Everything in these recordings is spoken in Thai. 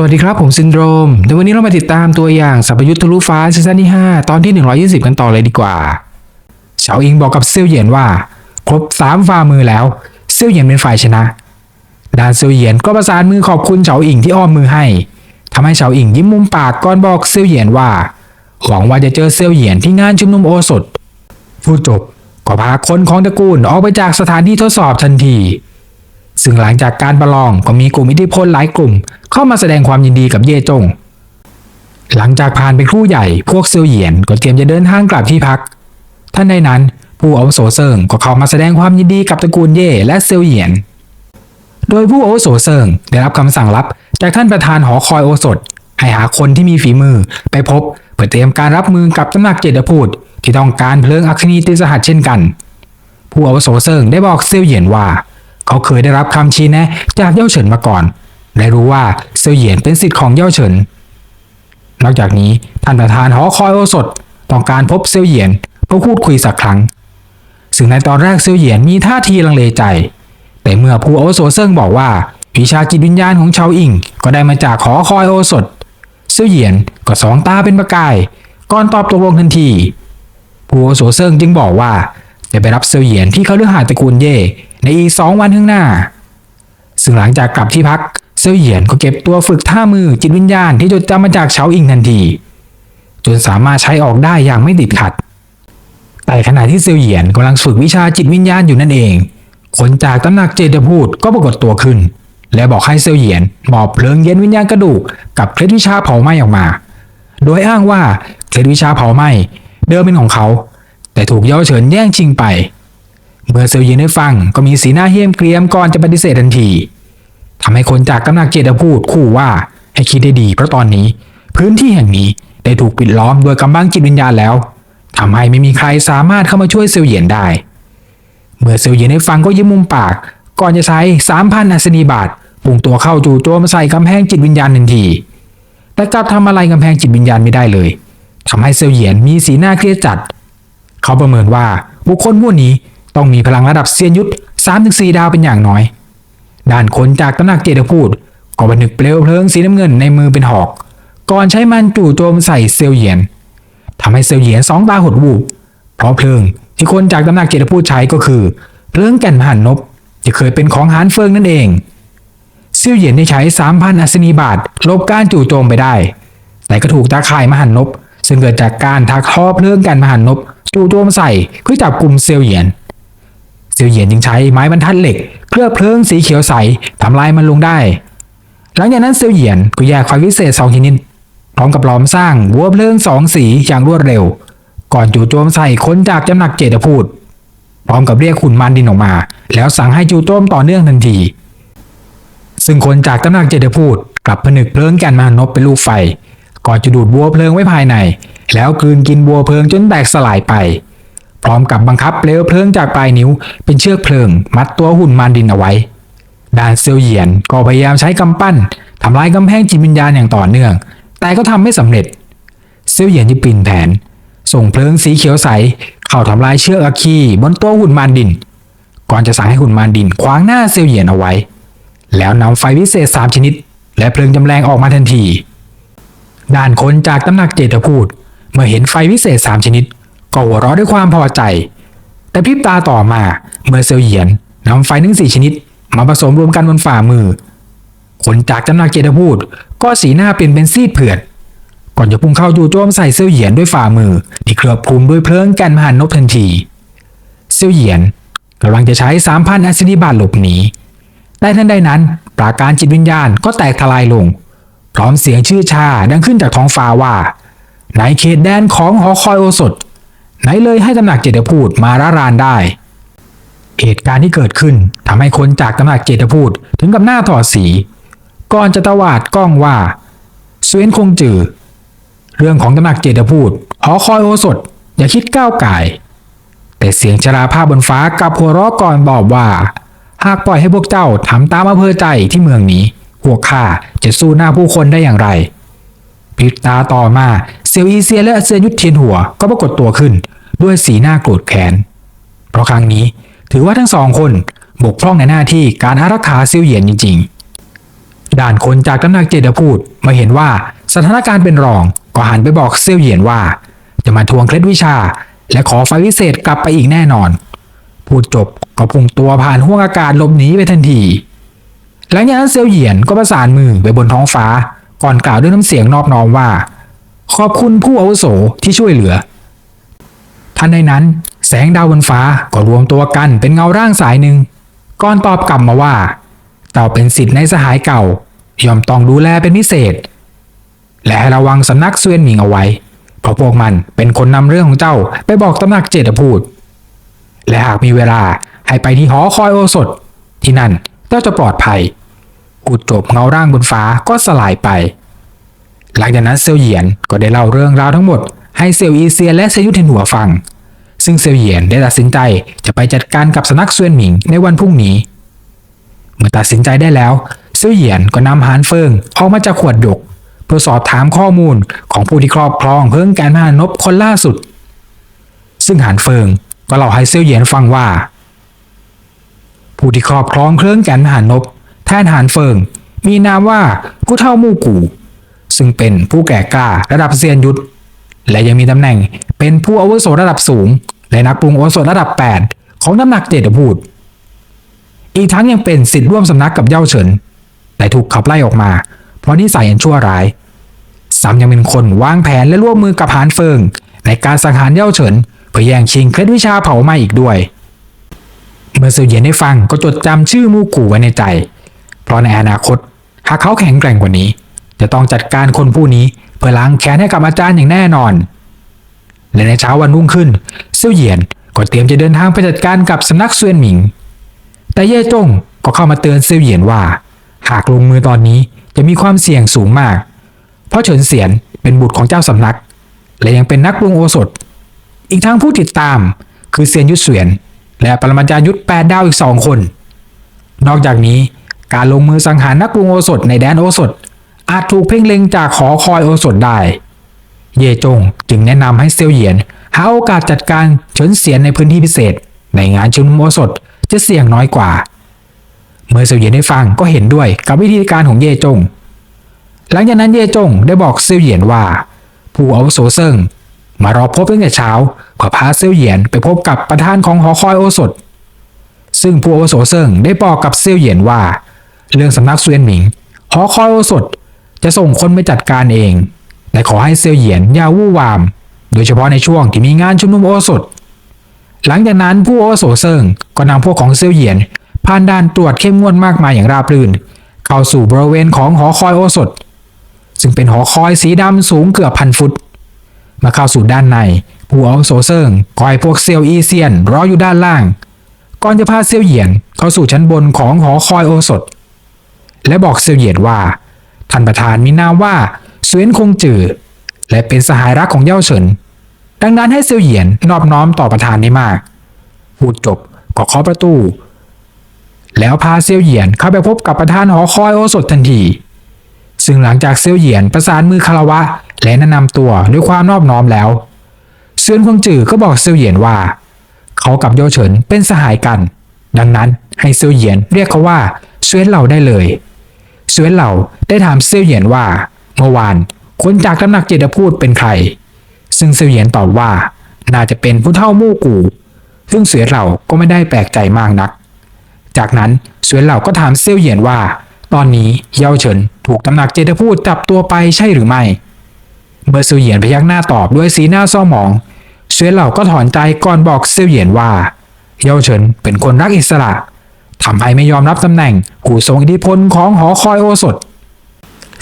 สวัสดีครับ ผมซินโดรมเดี๋ยววันนี้เรามาติดตามตัวอย่างสัพยุทธ์ทะลุฟ้าซีซั่นที่ 5 ตอนที่ 120 กันต่อเลยดีกว่าเฉาอิงบอกกับเซี่ยวเหยียนว่า ครบสามฝ่ามือแล้ว เซี่ยวเหยียนเป็นฝ่ายชนะดานเซี่ยวเหยียนก็ประสานมือขอบคุณเฉาอิงที่อ้อมมือให้ทำให้เฉาอิงยิ้มมุมปากก่อนบอกเซี่ยวเหยียนว่าหวังว่าจะเจอเซี่ยวเหยียนที่งานชุมนุมโอสถพูดจบก็พาคนของตระกูลออกไปจากสถานที่ทดสอบทันทีซึ่งหลังจากการประลองก็มีกลุ่มอิทธิพลหลายกลุ่ม เข้ามาแสดงความยินดีกับเย่จง หลังจากผ่านไปครู่ใหญ่พวกเซียวเหยียนก็เตรียมจะเดินทางกลับที่พัก ท่านในนั้นผู้อาวุโสเซิงก็เข้ามาแสดงความยินดีกับตระกูลเย่และเซียวเหยียน โดยผู้อาวุโสเซิงได้รับคำสั่งลับ จากท่านประธานหอคอยโอสถ ให้หาคนที่มีฝีมือไปพบเพื่อเตรียมการรับมือกับตำหนักเจดพูดที่ต้องการเพลิงอัคนีติสหัสเช่นกัน ผู้อาวุโสเซิงได้บอกเซียวเหยียนว่า เขาเคยได้รับคำชี้แนะจากเย่าเฉินมาก่อน และรู้ว่าเซียวเหยียนเป็นสิทธิ์ของเย่าเฉิน นอกจากนี้ท่านประธานหอคอยโอสถต้องการพบเซียวเหยียนเพื่อพูดคุยสักครั้ง ซึ่งในตอนแรกเซียวเหยียนมีท่าทีลังเลใจ แต่เมื่อผู้อโสเซิงบอกว่าวิชาจิตวิญญาณของชาวอิงก็ได้มาจากหอคอยโอสถเซียวเหยียนก็สองตาเป็นประกาย ก่อนตอบตกลงทันทีผู้อโสเซิงจึงบอกว่าจะไปรับเซียวเหยียนที่เขาเลือหาตระกูลเย่ในอีกสองวันข้างหน้า ซึ่งหลังจากกลับที่พัก เซียวเหยียนก็เก็บตัวฝึกท่ามือจิตวิญญาณที่จดจำมาจากเฉาอิงทันที จนสามารถใช้ออกได้อย่างไม่ติดขัด แต่ขณะที่เซียวเหยียนกำลังฝึกวิชาจิตวิญญาณอยู่นั่นเอง คนจากตำหนักเจดพูดก็ปรากฏตัวขึ้น และบอกให้เซียวเหยียนมอบเพลิงเย็นวิญญาณกระดูกกับเคล็ดวิชาเผาไหม้ออกมา โดยอ้างว่าเคล็ดวิชาเผาไหม้เดิมเป็นของเขา แต่ถูกเย่าเฉินแย่งชิงไป เมื่อเซียวเหยียนได้ฟังก็มีสีหน้าเหี้ยมเกรียมก่อนจะปฏิเสธทันที ทำให้คนจากตำหนักเจดพูดคู่ว่าให้คิดได้ดีเพราะตอนนี้ พื้นที่แห่งนี้ได้ถูกปิดล้อมโดยกำบังจิตวิญญาณแล้วทำให้ไม่มีใครสามารถเข้ามาช่วยเซียวเหยียนได้ เมื่อเซียวเหยียนได้ฟังก็ยิ้มมุมปาก ก่อนจะใช้สามพันอัศนีบาทปุ่งตัวเข้าจู่โจมใส่กำแพงจิตวิญญาณทันที แต่กลับทำอะไรกำแพงจิตวิญญาณไม่ได้เลยทำให้เซียวเหยียนมีสีหน้าเครียดจัด เขาประเมินว่าบุคคลพวกนี้ต้องมีพลังระดับเซียนยุทธ3-4 ดาวเป็นอย่างน้อย ด้านคนจากตำหนักเจดพูด ก็บันทึกเปลวเพลิงสีน้ำเงินในมือเป็นหอก ก่อนใช้มันจู่โจมใส่เซียวเหยียนทำให้เซียวเหยียนสองตาหดวูบเพราะเพลิงที่คนจากตำหนักเจดพูดใช้ก็คือเพลิงแก่นมหันนบที่เคยเป็นของหานเฟิงนั่นเองเซียวเหยียนได้ใช้3,000อัศนีบาทลบการจู่โจมไปได้ แต่ก็ถูกตาข่ายมหันนบซึ่งเกิดจากการทักทอเพลิงแก่นมหันนบจู่โจมใส่เพื่อจับกลุ่มเซียวเหยียน เซียวเหยียนจึงใช้ไม้บรรทัดเหล็ก เคลือบเพลิงสีเขียวใสทำลายมันลงได้ หลังจากนั้นเซียวเหยียนก็แยกไฟวิเศษสองชนิดพร้อมกับล้อมสร้างวัวเพลิงสองสีอย่างรวดเร็ว ก่อนจู่โจมใส่คนจากจำหนักเจดพูด พร้อมกับเรียกขุนมันดินออกมา แล้วสั่งให้จู่โจมต่อเนื่องทันที ซึ่งคนจากตำหนักเจดพูดกลับผนึกเพลิงแก่นมานพเป็นลูกไฟ ก่อนจะดูดบัวเพลิงไว้ภายใน แล้วกลืนกินบัวเพลิงจนแตกสลายไป พร้อมกับบังคับเปลวเพลิงจากปลายนิ้ว เป็นเชือกเพลิง มัดตัวหุ่นมารดินเอาไว้ดานเซียวเหยียนก็พยายามใช้กำปั้นทำลายกำแพงจิตวิญญาณอย่างต่อเนื่อง แต่ก็ทำไม่สำเร็จ เซียวเหยียนที่ปีนแผน ส่งเพลิงสีเขียวใส เข้าทำลายเชือกอาคีบนตัวหุ่นมารดิน ก่อนจะสั่งให้หุ่นมารดินขวางหน้าเซียวเหยียนเอาไว้ แล้วนำไฟวิเศษสามชนิด และเพลิงจำแรงออกมาทันที ด้านคนจากตำหนักเจตพูด เมื่อเห็นไฟวิเศษสามชนิด ก็หัวเราะด้วยความพอใจ แต่พริบตาต่อมาเมื่อเซียวเหยียนนำไฟทั้งสี่ชนิด มาผสมรวมกันบนฝ่ามือ คนจากตำนักเจตพูด ก็สีหน้าเปลี่ยนเป็นซีดเผือดก่อนจะพุ่งเข้าจู่โจมใส่เซียวเหยียนด้วยฝ่ามือที่เคลือบคลุมด้วยเพลิงแกนมหันนบทันทีเซียวเหยียนกำลังจะใช้สามพันอัศนีบาทหลบหนีแต่ทันใดนั้นปราการจิตวิญญาณก็แตกทลายลง พร้อมเสียงชื่อชาดังขึ้นจากท้องฟ้าว่า ในเขตแดนของหอคอยโอสถ ไหนเลยให้ตำหนักเจตพูดมาระรานได้ เหตุการณ์ที่เกิดขึ้นทำให้คนจากตำหนักเจตพูดถึงกับหน้าถอดสี ก่อนจะตวาดกล้องว่าเสเวนคงจือ เรื่องของตำหนักเจตพูดหอคอยโอสถ อย่าคิดก้าวไก่แต่เสียงชราภาพบนฟ้ากับหัวเราะก่อนบอกว่า หากปล่อยให้พวกเจ้าทำตามอำเภอใจที่เมืองนี้ พวกข้าจะสู้หน้าผู้คนได้อย่างไรพริบตาต่อมา เซียวอีเซียและเซียยุทธเทียนหัวก็ปรากฏตัวขึ้นด้วยสีหน้าโกรธแค้น เพราะครั้งนี้ถือว่าทั้งสองคนบกพร่องในหน้าที่การอารักขาเซียวเหยียนจริงด่านคนจากตำหนักเจดพูดมาเห็นว่าสถานการณ์เป็นรองก็หันไปบอกเซียวเหยียนว่า จะมาทวงเคล็ดวิชา และขอไฟวิเศษกลับไปอีกแน่นอน พูดจบก็พุ่งตัวผ่านห้วงอากาศหลบหนีไปทันทีหลังจากนั้นเซียวเหยียนก็ประสานมือไปบนท้องฟ้า ก่อนกล่าวด้วยน้ำเสียงนอบน้อมว่า ขอบคุณผู้อาวุโสที่ช่วยเหลือ ทันใดนั้น แสงดาวบนฟ้าก็รวมตัวกันเป็นเงาร่างสายหนึ่งก่อนตอบกลับมาว่าเจ้าเป็นสิทธิ์ในสหายเก่า ยอมต้องดูแลเป็นพิเศษ และให้ระวังสำนักเซวียนหมิงเอาไว้ เพราะพวกมันเป็นคนนำเรื่องของเจ้าไปบอกตำหนักเจตพูด และหากมีเวลาให้ไปที่หอคอยโอสถ ที่นั่นเจ้าจะปลอดภัยพูดจบเงาร่างบนฟ้าก็สลายไป หลังจากนั้นเซียวเหยียนก็ได้เล่าเรื่องราวทั้งหมดให้เซียวอีเซียและเซยุเทนหัวฟัง ซึ่งเซียวเหยียนได้ตัดสินใจจะไปจัดการกับสนักเซวียนหมิงในวันพรุ่งนี้ เมื่อตัดสินใจได้แล้ว เซียวเหยียนก็นำหานเฟิงออกมาจากขวดหยกเพื่อสอบถามข้อมูลของผู้ที่ครอบครองเพิ่งแกนพานนบคนล่าสุด ซึ่งหานเฟิงก็เล่าให้เซียวเหยียนฟังว่า ผู้ที่ครอบครองเครื่องแกนพานนบแทนหานเฟิงมีนามว่าผู้เท่ามู่กู่ ซึ่งเป็นผู้แก่กล้าระดับเซียนยุทธและยังมีตำแหน่งเป็นผู้อาวุโสระดับสูง และนักปรุงโอสถระดับ 8 ของน้ำหนักเจดพูด อีกทั้งยังเป็นสิทธิ์ร่วมสำนักกับเย่าเฉินแต่ถูกขับไล่ออกมา เพราะนิสัยอันชั่วร้ายซ้ำยังเป็นคนวางแผนและร่วมมือกับหานเฟิง ในการสังหารเย่าเฉินเพื่อแย่งชิงเคล็ดวิชาเผาไหม้อีกด้วย เมื่อเซียวเหยียนได้ฟังก็จดจำชื่อมู่กู่ไว้ในใจ เพราะในอนาคตหากเขาแข็งแกร่งกว่านี้ จะต้องจัดการคนผู้นี้เพื่อล้างแค้นให้กับอาจารย์อย่างแน่นอน และในเช้าวันรุ่งขึ้นเซี่ยวเหยียนก็เตรียมจะเดินทางไปจัดการกับสำนักเซวียนหมิง แต่เย่จงก็เข้ามาเตือนเซี่ยวเหยียนว่า หากลงมือตอนนี้จะมีความเสี่ยงสูงมาก เพราะเฉินเสียนเป็นบุตรของเจ้าสำนัก และยังเป็นนักปรุงโอสถ อีกทั้งผู้ติดตามคือเซียนยุทธเสวียน และปรมาจารย์ยุทธแปดดาวอีกสองคน นอกจากนี้การลงมือสังหารนักปรุงโอสถในแดนโอสถ อาจถูกเพ่งเล็งจากหอคอยโอสถได้ เยจงจึงแนะนำให้เซียวเหยียน หาโอกาสจัดการเฉินเสียนในพื้นที่พิเศษ ในงานชุมนุมโอสถจะเสี่ยงน้อยกว่า เมื่อเซียวเหยียนได้ฟังก็เห็นด้วยกับวิธีการของเยจง หลังจากนั้นเยจงได้บอกเซียวเหยียนว่า ผู้อาวุโสเซิงมารอพบตั้งแต่เช้าเพื่อพาเซียวเหยียนไปพบกับประธานของหอคอยโอสถ ซึ่งผู้อาวุโสเซิงได้บอกกับเซียวเหยียนว่า เรื่องสำนักเซวียนหมิงหอคอยโอสถ จะส่งคนไปจัดการเอง แต่ขอให้เซียวเหยียนอย่าวู่วาม โดยเฉพาะในช่วงที่มีงานชุมนุมโอสถ หลังจากนั้นผู้โอโสเซิงก็นำพวกของเซียวเหยียนผ่านด่านตรวจเข้มงวดมากมายอย่างราบรื่น เข้าสู่บริเวณของหอคอยโอสถ ซึ่งเป็นหอคอยสีดำสูงเกือบพันฟุต มาเข้าสู่ด้านใน ผู้อาวุโสเซิงก็ให้พวกเซียวอีเซียนรออยู่ด้านล่าง ก่อนจะพาเซียวเหยียนเข้าสู่ชั้นบนของหอคอยโอสถ และบอกเซียวเหยียนว่า ท่านประธานมีนามว่าเสวียนคงจือ และเป็นสหายรักของเย่าเฉิน ดังนั้นให้เซียวเหยียนนอบน้อมต่อประธานได้มาก พูดจบก็เคาะประตู แล้วพาเซียวเหยียนเข้าไปพบกับประธานหอคอยโอสถทันที ซึ่งหลังจากเซียวเหยียนประสานมือคารวะ และแนะนำตัวด้วยความนอบน้อมแล้วเซียนคงจือก็บอกเซียวเหยียนว่า เขากับโยเฉินเป็นสหายกัน ดังนั้นให้เซียวเหยียนเรียกเขาว่าเสวียนเหล่าได้เลย สวียนเหล่าได้ถามเซียวเหยียนว่า เมื่อวานคนจากตำหนักเจดพูดเป็นใคร ซึ่งเซียวเหยียนตอบว่า น่าจะเป็นผู้เท่ามู่กูซึ่งเสวียนเหล่าก็ไม่ได้แปลกใจมากนัก จากนั้นเสวียนเหล่าก็ถามเซียวเหยียนว่า ตอนนี้เยาเฉินถูกตำหนักเจดพูดจับตัวไปใช่หรือไม่เมื่อเซียวเหยียนพยักหน้าตอบด้วยสีหน้าเศร้าหมองเสวียนเหล่าก็ถอนใจก่อนบอกเซียวเหยียนว่า เยาเฉินเป็นคนรักอิสระ ทำให้ไม่ยอมรับตำแหน่งผู้ทรงอิทธิพลของหอคอยโอสถ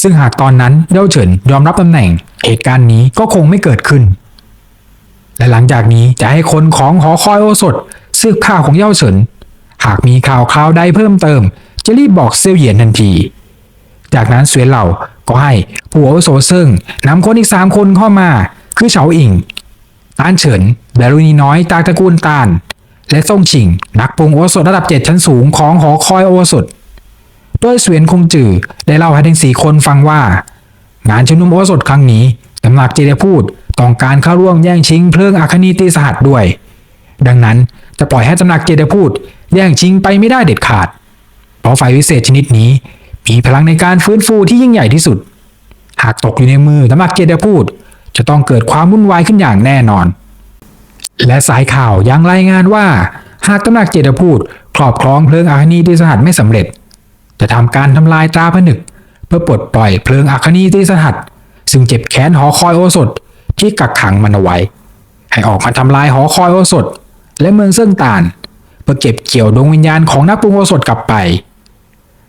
ซึ่งหากตอนนั้นเย่าเฉินยอมรับตำแหน่ง เหตุการณ์นี้ก็คงไม่เกิดขึ้น และหลังจากนี้จะให้คนของหอคอยโอสถสืบข่าวของเย่าเฉิน หากมีข่าวคราวใดเพิ่มเติม จะรีบบอกเซียวเหยียนทันที จากนั้นเสวียนเหล่าก็ให้ผู้อาวุโสเซิงนำคนอีกสามคนเข้ามา คือเฉาอิงตานเฉินและลุนีน้อยจากตระกูลตาน และซ่งชิง นักปรุงโอสถระดับเจ็ดชั้นสูงของหอคอยโอสถโดยเสวียนคงจือได้เล่าให้ทั้งสี่คนฟังว่า งานชุมนุมโอสถครั้งนี้ตำหนักเจได้พูดต้องการเข้าร่วมแย่งชิงเพลิงอาคนีตีสหัสด้วย ดังนั้นจะปล่อยให้ตำหนักเจได้พูดแย่งชิงไปไม่ได้เด็ดขาด เพราะไฟวิเศษชนิดนี้มีพลังในการฟื้นฟูที่ยิ่งใหญ่ที่สุด หากตกอยู่ในมือตำหนักเจดพูดจะต้องเกิดความวุ่นวายขึ้นอย่างแน่นอน และสายข่าวยังรายงานว่า หากตำหนักเจดพูดครอบครองเพลิงอาคนีตีสหัสไม่สำเร็จ จะทำการทำลายตราผนึก เพื่อปลดปล่อยเพลิงอาคนีตีสหัส ซึ่งเจ็บแค้นหอคอยโอสถที่กักขังมันเอาไว้ ให้ออกมาทำลายหอคอยโอสถ และเมืองเซิ่งตานเพื่อเก็บเกี่ยวดวงวิญญาณของนักปรุงโอสถกลับไป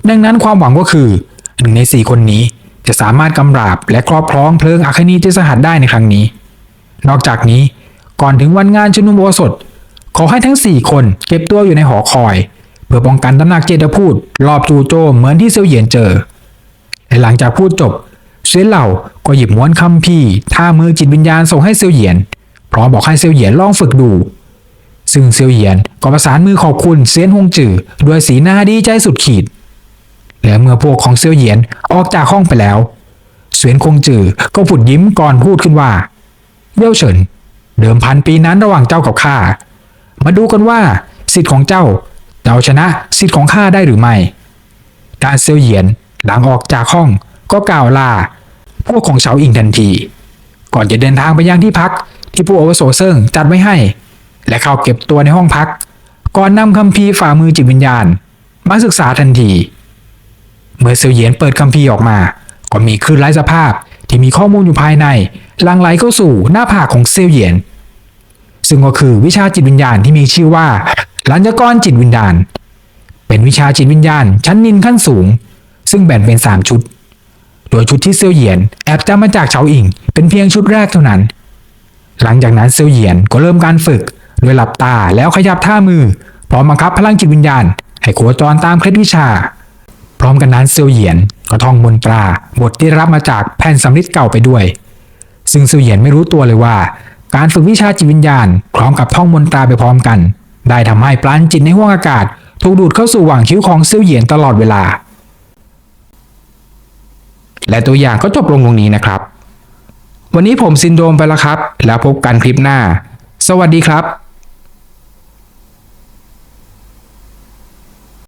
ดังนั้นความหวังก็คือหนึ่งในสี่คนนี้จะสามารถกำราบและครอบครองเพลิงอาคนีที่สหัสได้ในครั้งนี้ นอกจากนี้ ก่อนถึงวันงานชุมนุมโอสถ ขอให้ทั้งสี่คนเก็บตัวอยู่ในหอคอย เพื่อป้องกันตำหนักเจดพูดรอบจู่โจมเหมือนที่เซียวเหยียนเจอและหลังจากพูดจบเซียนเหล่าก็หยิบม้วนคำพี่ท่ามือจิตวิญญาณส่งให้เซียวเหยียนพร้อมบอกให้เซียวเหยียนลองฝึกดู ซึ่งเซียวเหยียนก็ประสานมือขอบคุณเซียนฮงจือด้วยสีหน้าดีใจสุดขีด และเมื่อพวกของเซียวเหยียนออกจากห้องไปแล้วเสวียนคงจือก็ผุดยิ้มก่อนพูดขึ้นว่าเย่ยวเฉิน เดิมพันปีนั้นระหว่างเจ้ากับข้า มาดูกันว่า สิทธิ์ของเจ้าจะเอาชนะสิทธิ์ของข้าได้หรือไม่การเซียวเหยียนหลังออกจากห้องก็กล่าวลา พวกของเฉาอิงทันที ก่อนจะเดินทางไปยังที่พักที่ผู้อวุโสเซิงจัดไว้ให้ และเข้าเก็บตัวในห้องพัก ก่อนนำคัมภีร์ฝ่ามือจิตวิญญาณ มาศึกษาทันที เมื่อเซียวเหยียนเปิดคัมภีร์ออกมา ก็มีคลื่นไร้สภาพ ที่มีข้อมูลอยู่ภายในหลังไหลเข้าสู่หน้าผากของเซียวเหยียน ซึ่งก็คือวิชาจิตวิญญาณที่มีชื่อว่าลัญญกรจิตวิญญาณ เป็นวิชาจิตวิญญาณ ชั้นนินขั้นสูง ซึ่งแบ่งเป็น 3 ชุด โดยชุดที่เซียวเหยียนแอบจำมาจากเฉาอิง เป็นเพียงชุดแรกเท่านั้น หลังจากนั้นเซียวเหยียนก็เริ่มการฝึก โดยหลับตาแล้วขยับท่ามือพร้อมบังคับพลังจิตวิญญาณ ให้โคจรตามเคล็ดวิชา พร้อมกันนั้นเซียวเหยียน ก็ท่องมนตราบทที่รับมาจากแผ่นสำริดเก่าไปด้วย ซึ่งเซียวเหยียนไม่รู้ตัวเลยว่า การฝึกวิชาจิตวิญญาณพร้อมกับท่องมนตราไปพร้อมกัน ได้ทำให้ปลานจิตในห้วงอากาศ ถูกดูดเข้าสู่หว่างคิ้วของเซียวเหยียนตลอดเวลา และตัวอย่างก็จบลงตรงนี้นะครับ วันนี้ผมซินโดรมไปแล้วครับ แล้วพบกันคลิปหน้า สวัสดีครับ